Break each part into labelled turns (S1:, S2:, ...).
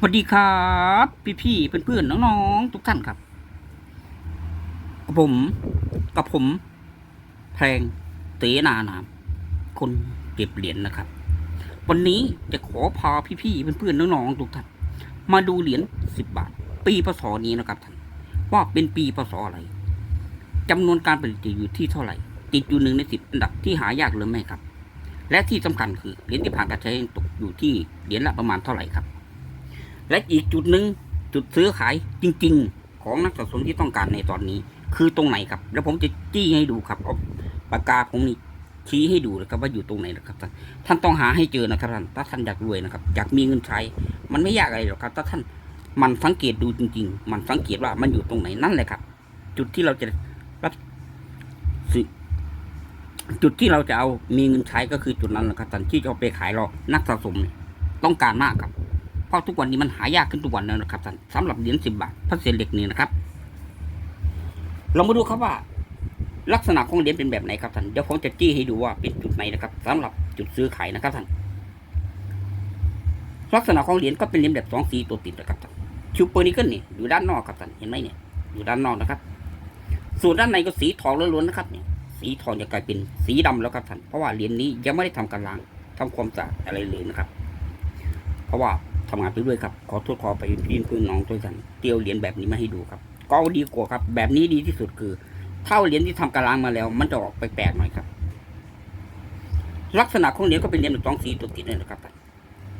S1: สวัสดีครับ พี่ๆเพื่อนๆน้องๆทุกท่านครับกับผมกับผมแพงเตนานามคนเก็บเหรียญนะครับ วันนี้จะขอพาพี่ๆเพื่อนๆน้องๆทุกท่านมาดูเหรียญสิบบาท ปีพศนี้นะครับท่านว่าเป็นปีพศอะไรจำนวนการผลิตอยู่ที่เท่าไหร่ ติดอยู่หนึ่งในสิบอันดับที่หายากหรือไม่ครับ และที่สำคัญคือเหรียญที่ผ่านการใช้ตกอยู่ที่เหรียญละประมาณเท่าไหร่ครับ และอีกจุดหนึ่งจุดซื้อขายจริง ๆ ของนักสะสมที่ต้องการในตอนนี้ คือตรงไหนครับ แล้วผมจะจี้ให้ดูครับเอาปากกาผมนี่ชี้ให้ดูนะครับว่าอยู่ตรงไหนนะครับท่านท่านต้องหาให้เจอนะครับท่านถ้าท่านอยากรวยนะครับอยากมีเงินใช้ มันไม่ยากอะไรหรอกครับ ถ้าท่านมันสังเกตดูจริง ๆ มันสังเกตว่ามันอยู่ตรงไหนนั่นแหละครับ จุดที่เราจะรับสิ จุดที่เราจะเอามีเงินใช้ก็คือจุดนั้นแหละครับท่านที่จะเอาไปขายเรานักสะสมต้องการมากครับ เพราะทุกวันนี้มันหายากขึ้นทุกวันแล้วนะครับท่านสำหรับเหรียญสิบบาทพระเศษเหล็กนี่นะครับ เรามาดูครับว่า ลักษณะของเหรียญเป็นแบบไหนครับท่านเดี๋ยวผมจะจี้ให้ดูว่าเป็นจุดไหนนะครับสำหรับจุดซื้อขายนะครับท่านลักษณะของเหรียญก็เป็นเหรียญแบบสองสีตัวติดนะครับท่านคิวเปอร์นิเกิลนี่อยู่ด้านนอกครับท่านเห็นไหมเนี่ยอยู่ด้านนอกนะครับ ส่วนด้านในก็สีทองล้วนๆนะครับเนี่ย สีทองจะกลายเป็นสีดำแล้วครับท่านเพราะว่าเหรียญนี้ยังไม่ได้ทำการล้างทำความสะอาดอะไรเลยนะครับ เพราะว่าทำงานไปด้วยครับ ขอโทษขอไปพี่เพื่อนน้องด้วยกันเตียวเหรียญแบบนี้มาให้ดูครับ ก็ดีกว่าครับ แบบนี้ดีที่สุดคือเท่าเหรียญที่ทำการล้างมาแล้ว มันจะออกไปแปลกหน่อยครับ ลักษณะของเหรียญก็เป็นเหรียญแบบสองสีตัวติดเลยนะครับท่าน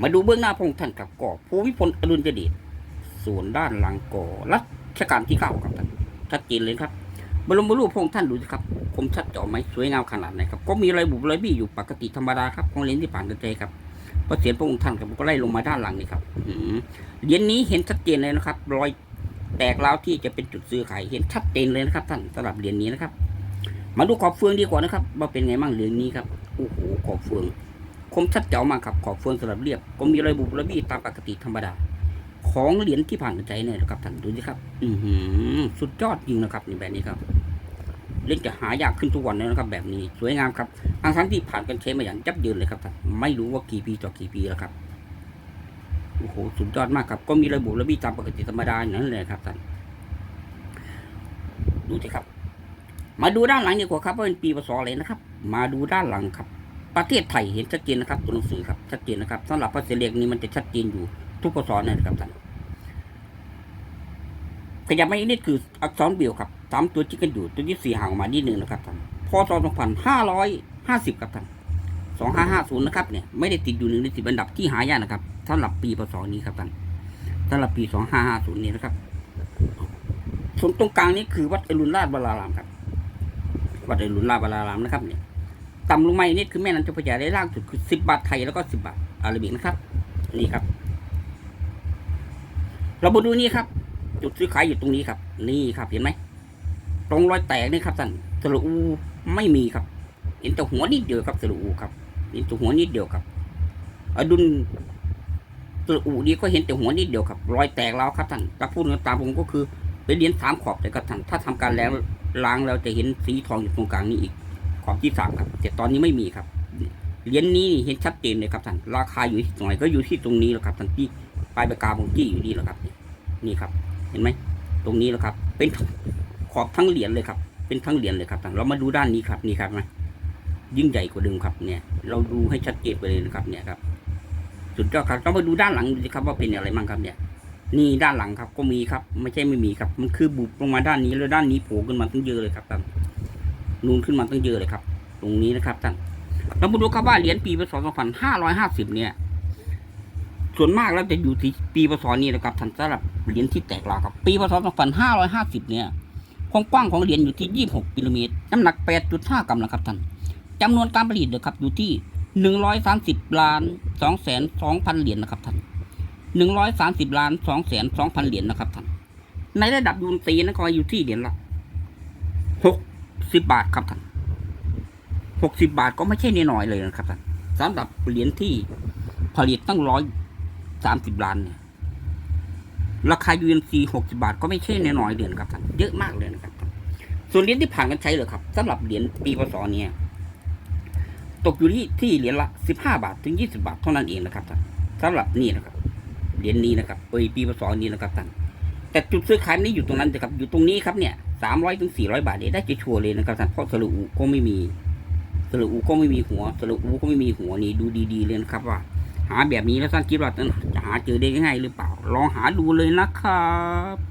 S1: มาดูเบื้องหน้าพงท่านกับก่อภูวิพลอดุลยเดชส่วนด้านหลังก่อรัชกาลที่เก้าครับท่านชัดเจนเลยครับบรมรูปพงท่านดูสิครับ มชัดเจาะไหมสวยงามขนาดไหนครับก็มีรอยบุบรอยบี้อยู่ปกติธรรมดาครับของเหรียญที่ผ่านกันใจครับพอเสียนพระองค์ท่านครับก็ไล่ลงมาด้านหลังนี่ครับอืเหรียญนี้เห็นชัดเจนเลยนะครับ รอยแตกร้าวที่จะเป็นจุดซื้อขายเห็นชัดเจนเลยนะครับ ท่านสำหรับเหรียญนี้นะครับ มาดูขอบเฟืองดีกว่านะครับว่าเป็นไงบ้างเหรียญนี้ครับโอ้โหขอบเฟืองคมชัดเจ๋วมากครับขอบเฟืองสลับเรียบก็มีรอยบุบระบี้ตามปกติธรรมดาของเหรียญที่ผ่านกันใจเนี่ยนะครับท่านดูสิครับ อือหือสุดยอดจริงนะครับในแบบนี้ครับ เล่นจะหายากขึ้นทุกวันเลยนะครับ แบบนี้สวยงามครับทั้งทั้งที่ผ่านกันใช้มาอย่างยับเยินเลยครับท่านไม่รู้ว่ากี่ปีต่อกี่ปีแล้วครับโอ้โหสุดยอดมากครับ ก็มีระบุระบีตามปกติธรรมดาอย่างนั้นเลยครับท่านดูสิครับ มาดูด้านหลังดีกว่าครับว่าเป็นปีพศอะไรนะครับ มาดูด้านหลังครับ ประเทศไทยเห็นชัดเจนนะครับตัวหนังสือครับชัดเจนนะครับสำหรับพระเสรียกนี้มันจะชัดเจนอยู่ทุกพศนั่นนะครับท่าน ขยับมาอีกนิดคืออักษรเบียวครับสามตัวที่กันอยู่ตัวที่สี่ห่างออกมานิดนึงนะครับท่านพศสองพันห้าร้อยห้าสิบครับท่านสองห้าห้าศูนย์นะครับเนี่ยไม่ได้ติดอยู่หนึ่งในสิบอันดับที่หายากนะครับสำหรับปีพศนี้ครับท่านสำหรับปีสองห้าห้าศูนย์นี้นะครับส่วนตรงกลางนี้คือวัดอรุณราชบรารามครับ วัดอรุณราชบรารามนะครับเนี่ยต่ำลงมาอีกนิดคือแม่น้ำเจ้าพระยาได้ล่างสุดคือสิบบาทไทยแล้วก็สิบบาทอาราบิกนะครับ นี่ครับ เรามาดูนี่ครับ จุดซื้อขายอยู่ตรงนี้ครับ นี่ครับเห็นไหมตรงรอยแตกนี่ครับท่านสระอูไม่มีครับเห็นแต่หัวนิดเดียวครับสระอูครับเห็นแต่หัวนิดเดียวครับอดุลสระอูนี่ก็เห็นแต่หัวนิดเดียวครับ รอยแตกแล้วครับท่านถ้าพูดตามผมก็คือเป็นเหรียญสามขอบแต่ครับท่านถ้าทำการแล้วล้างแล้วจะเห็นสีทองอยู่ตรงกลางนี้อีก ขอบที่สามครับแต่ตอนนี้ไม่มีครับเหรียญนี้เห็นชัดเจนเลยครับท่านราคาอยู่ที่ตรงไหนก็อยู่ที่ตรงนี้แหละครับท่านที่ปลายปากกาผมจี้อยู่นี่แหละครับ นี่ครับ เห็นไหมตรงนี้แหละครับ เป็นขอบทั้งเหรียญเลยครับ เป็นทั้งเหรียญเลยครับเรามาดูด้านนี้ครับนี่ครับไหมยิ่งใหญ่กว่าเดิมครับเนี่ย เราดูให้ชัดเจนไปเลยนะครับ เนี่ยครับ สุดยอดครับเรามาดูด้านหลังดูสิครับว่าเป็นอะไรบ้างครับ เนี่ย นี่ด้านหลังครับก็มีครับ ไม่ใช่ไม่มีครับ มันคือบุบลงมาด้านนี้แล้วด้านนี้โผล่ขึ้นมาตั้งเยอะเลยครับท่านนูนขึ้นมาตั้งเยอะเลยครับ ตรงนี้นะครับท่านเรามาดูครับว่าเหรียญปีพศ2550 เนี่ย ส่วนมากแล้วจะอยู่ที่ปีพศนี้นะครับท่านสำหรับเหรียญที่แตกราครับ ปีพศ2550 เนี่ยความกว้างของเหรียญอยู่ที่ 26กิโลเมตรน้ำหนัก 8.5 กรัมนะครับท่านจำนวนการผลิตเด้อครับอยู่ที่ 130ล้าน2แสน2พันเหรียญนะครับท่าน130ล้าน2แสน2พันเหรียญนะครับท่านในระดับยูนตีนั้นก็อยู่ที่เหรียญละ60บาทครับท่าน60บาทก็ไม่ใช่น้อยเลยนะครับท่านสำหรับเหรียญที่ผลิตตั้งร้อย สามสิบล้านเนี่ยราคา UNC 60บาทก็ไม่ใช่น้อยๆเลยนครับท่านเยอะมากเลยนะครับ ส่วนเหรียญที่ผ่านกันใช้เลยครับสำหรับเหรียญปีพศเนี่ยตกอยู่ที่ที่เหรียญละสิบห้าบาทถึงยี่สิบาทเท่านั้นเองนะครับท่านสำหรับนี่นะครับเหรียญนี้นะครับเอยปีพศนี้นะครับท่านแต่จุดซื้อขายไม่ได้อยู่ตรงนั้นนะครับ อยู่ตรงนี้ครับเนี่ยสามร้อยถึงสี่ร้อยบาทเนี่ยได้จะชัวร์เลยนะครับท่านเพราะสรุอูก็ไม่มีสรุอูก็ไม่มีหัวสรุอูก็ไม่มีหัวนี่ดูดีๆเลยนะครับว่า หาแบบนี้แล้วท่านคิดว่าจะหาเจอได้ง่ายหรือเปล่า ลองหาดูเลยนะครับ